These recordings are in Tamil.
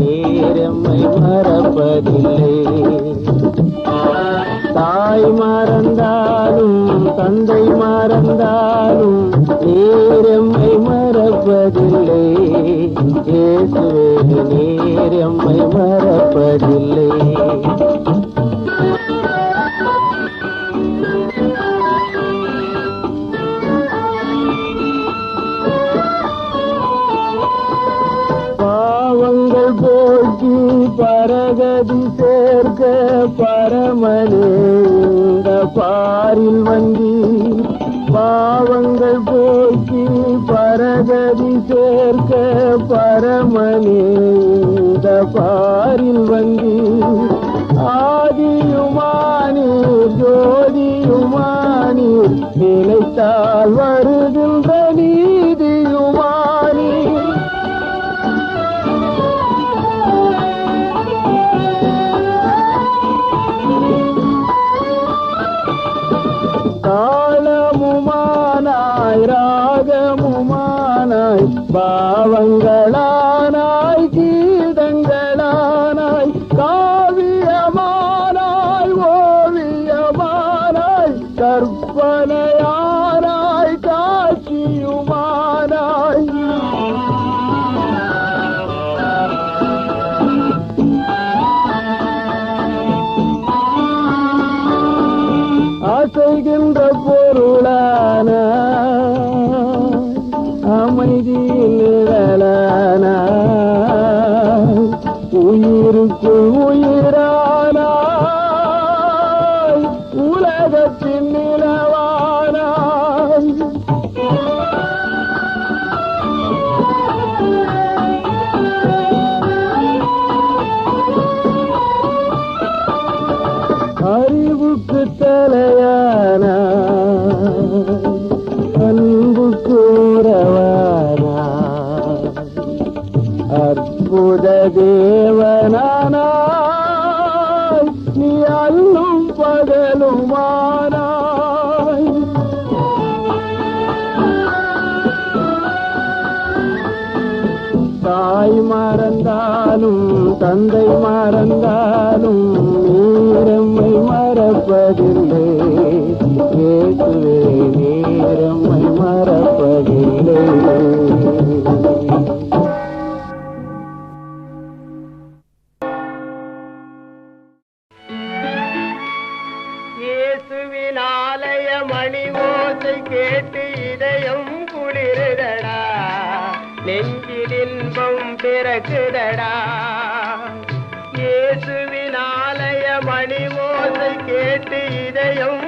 நேரம்மை மறப்பதில்லை தாய் மறந்தாலும் தந்தை மறந்தாலும் நேரம்மை மறப்பதில்லை. இயேசுவே நேரம்மை மறப்பதில்லை. பாரில் வங்கி பாவங்கள் போக்கி பரகதி சேர்க்க பரமனே. இந்த பாரில் வங்கி ஆதியுமானீர் ஜோதியுமானீர் நினைத்தால் வருகின்ற பாவங்களா உயிருக்கு കാണാൻ தாய் மறந்தாலும் தந்தை மறந்தாலும் நீரம்மை மறப்பதில்லை நெஞ்சிலின்பம் பிறகுதடா இயேசுவின் ஆலய மணி ஓசை கேட்டு இதயம்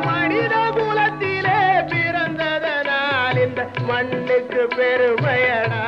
மனித குலத்திலே பிறந்ததனால் இந்த மண்ணுக்கு பெருமையடா.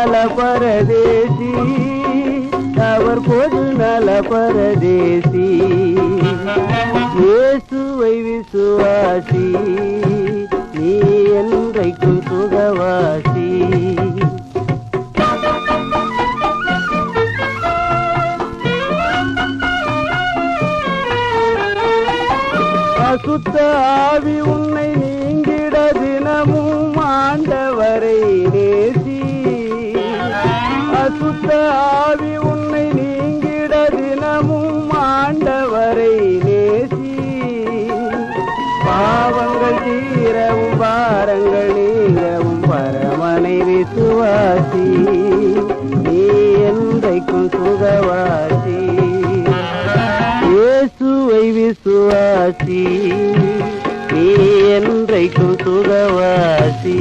நல பரதேசி அவர் பொது நல பரதேசி. இயேசுவை விசுவாசி நீ என்றைக்கும் சுகவாசி. அசுத்த ஆவி உன்னை நீங்கிட தினமும் ஆண்டவரை. என்றைக்கும் சுகவாசி இயேசுவை விசுவாசி நீ என்றைக்கும் சுகவாசி.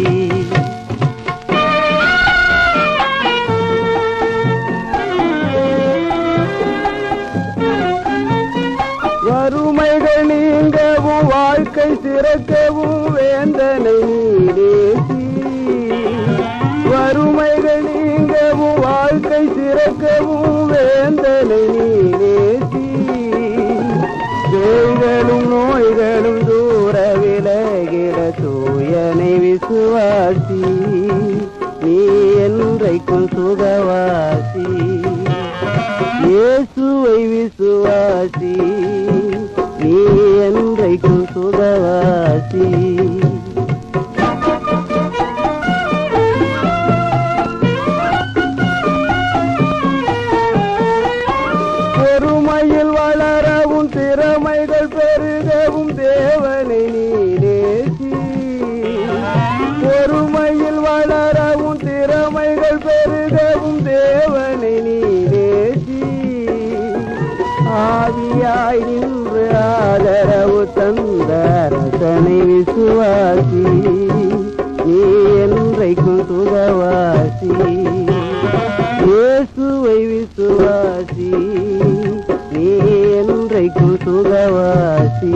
வறுமைகள் நீங்கவும் வாழ்க்கை சிறக்கவும் வேந்தனை நீடேசி. வறுமைகள் நீங்கவும் வாழ்க்கை சிறக்கவும் கந்தனை நீ நேசி பேய்களும் நோய்களும் தூர விலகிட தூயனை விசுவாசி. நீ என்றைக்கும் சுகவாசி. இயேசுவை விசுவாசி. நீ என்றைக்கும் சுகவாசி. விசுவாசி இயேசுவை விசுவாசி நீ என்றைக்கும் சுகவாசி.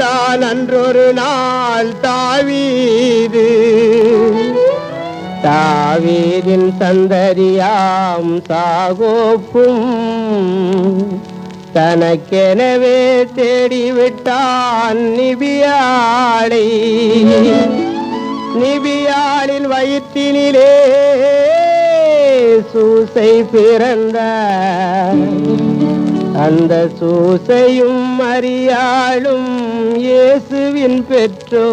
வந்தான் அன்றொரு நாள் தாவீது. தாவீதின் சந்தரியாம் சாகோப்பும் தனக்கெனவே தேடிவிட்டான் நிபியாளை. நிபியாளின் வயிற்றினிலே சூசை பிறந்த அந்த சூசையும் அறியாளும் இயேசுவின் பெற்றோ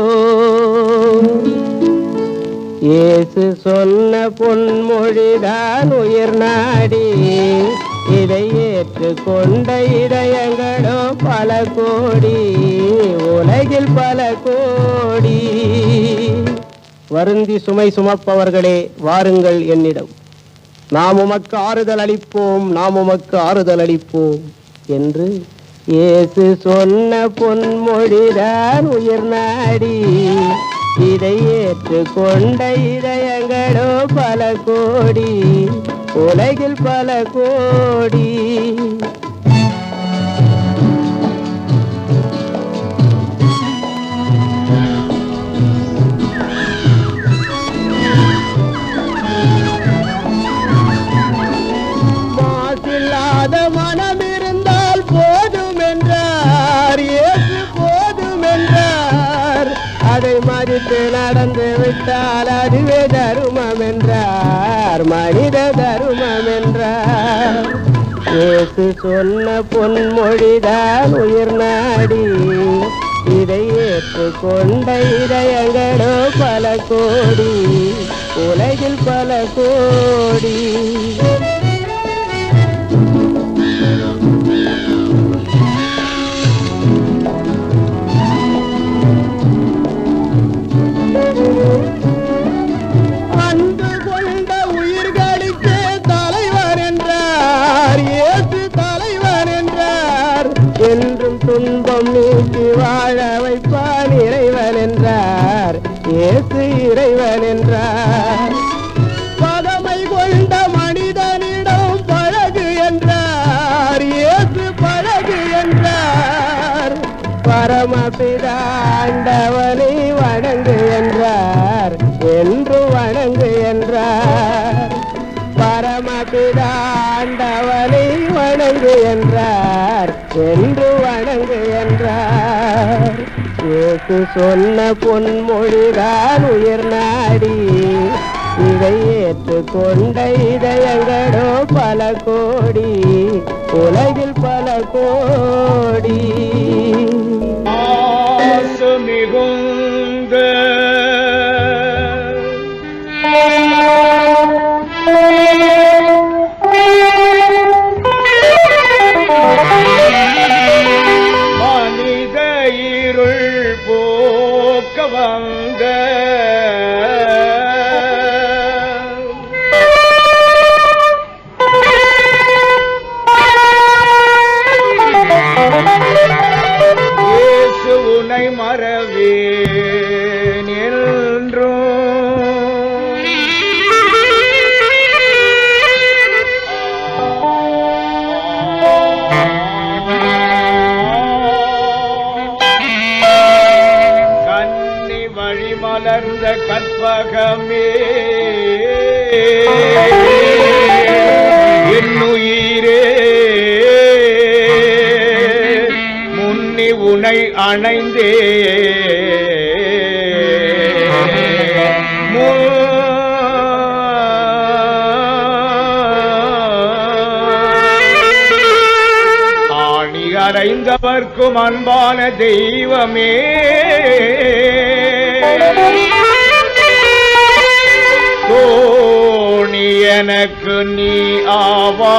இயேசு சொன்ன பொன்மொழிதான் உயிர் நாடி இதை ஏற்றுக்கொண்ட இதயங்களோ பல கோடி உலகில் பல கோடி. வருந்தி சுமை சுமப்பவர்களே வாருங்கள் என்னிடம். நாம் உமக்கு ஆறுதல் அளிப்போம் நாம் உமக்கு ஆறுதல் அளிப்போம் என்று இயேசு சொன்ன பொன்மொழிதான் உயிர் நாடி. இதை ஏற்றுக்கொண்ட இதயங்களோ பல கோடி உலகில் பல கோடி. பெற்றுக்கொண்ட இதயங்களோ பல கோடி உலகில் பல கோடி. பிதாண்டவனை வணங்கு என்றார். என்று வணங்கு என்றார். பரமபிதாண்டவனை வணங்கு என்றார். என்று வணங்கு என்றார். ஏசு சொன்ன பொன்மொழிதான் உயிர் நாடி. இதை ஏற்றுக்கொண்ட இதயங்களோ பல கோடி. உலகில் பல கோடி. கற்பகமே என்னுயிரே முன்னி உனை அணைந்தே. அறைந்தவர்க்கும் அன்பான தெய்வமே. தோணி எனக்கு நீ ஆவா.